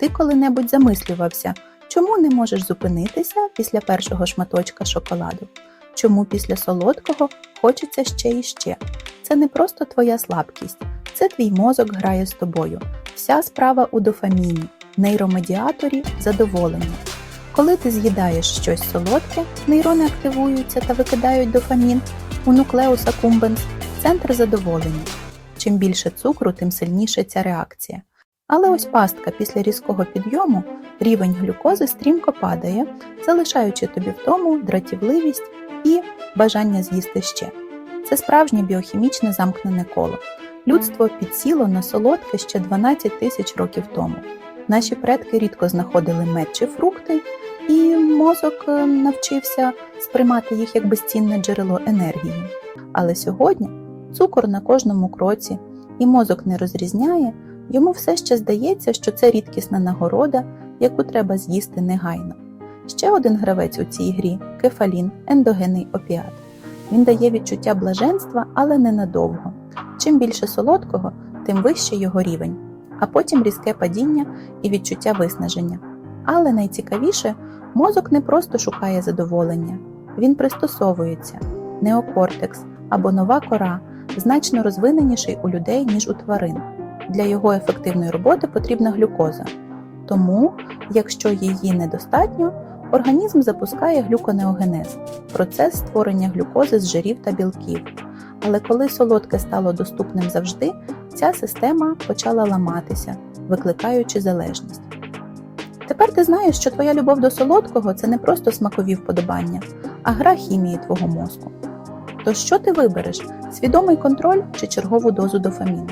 Ти коли-небудь замислювався, чому не можеш зупинитися після першого шматочка шоколаду? Чому після солодкого хочеться ще і ще? Це не просто твоя слабкість, це твій мозок грає з тобою. Вся справа у дофаміні, нейромедіаторі задоволення. Коли ти з'їдаєш щось солодке, нейрони активуються та викидають дофамін у нуклеус акумбенс, центр задоволення. Чим більше цукру, тим сильніша ця реакція. Але ось пастка після різкого підйому рівень глюкози стрімко падає, залишаючи тобі втому дратівливість і бажання з'їсти ще. Це справжнє біохімічне замкнене коло. Людство підсіло на солодке ще 12 тисяч років тому. Наші предки рідко знаходили мед чи фрукти, і мозок е, навчився сприймати їх як безцінне джерело енергії. Але сьогодні цукор на кожному кроці, і мозок не розрізняє, йому все ще здається, що це рідкісна нагорода, яку треба з'їсти негайно. Ще один гравець у цій грі кефалін, ендогенний опіат. Він дає відчуття блаженства, але ненадовго. Чим більше солодкого, тим вище його рівень, а потім різке падіння і відчуття виснаження. Але найцікавіше, мозок не просто шукає задоволення, він пристосовується. Неокортекс або нова кора значно розвиненіший у людей, ніж у тварин. Для його ефективної роботи потрібна глюкоза. Тому, якщо її недостатньо, організм запускає глюконеогенез процес створення глюкози з жирів та білків. Але коли солодке стало доступним завжди, ця система почала ламатися, викликаючи залежність. Тепер ти знаєш, що твоя любов до солодкого це не просто смакові вподобання, а гра хімії твого мозку. То що ти вибереш свідомий контроль чи чергову дозу дофаміну?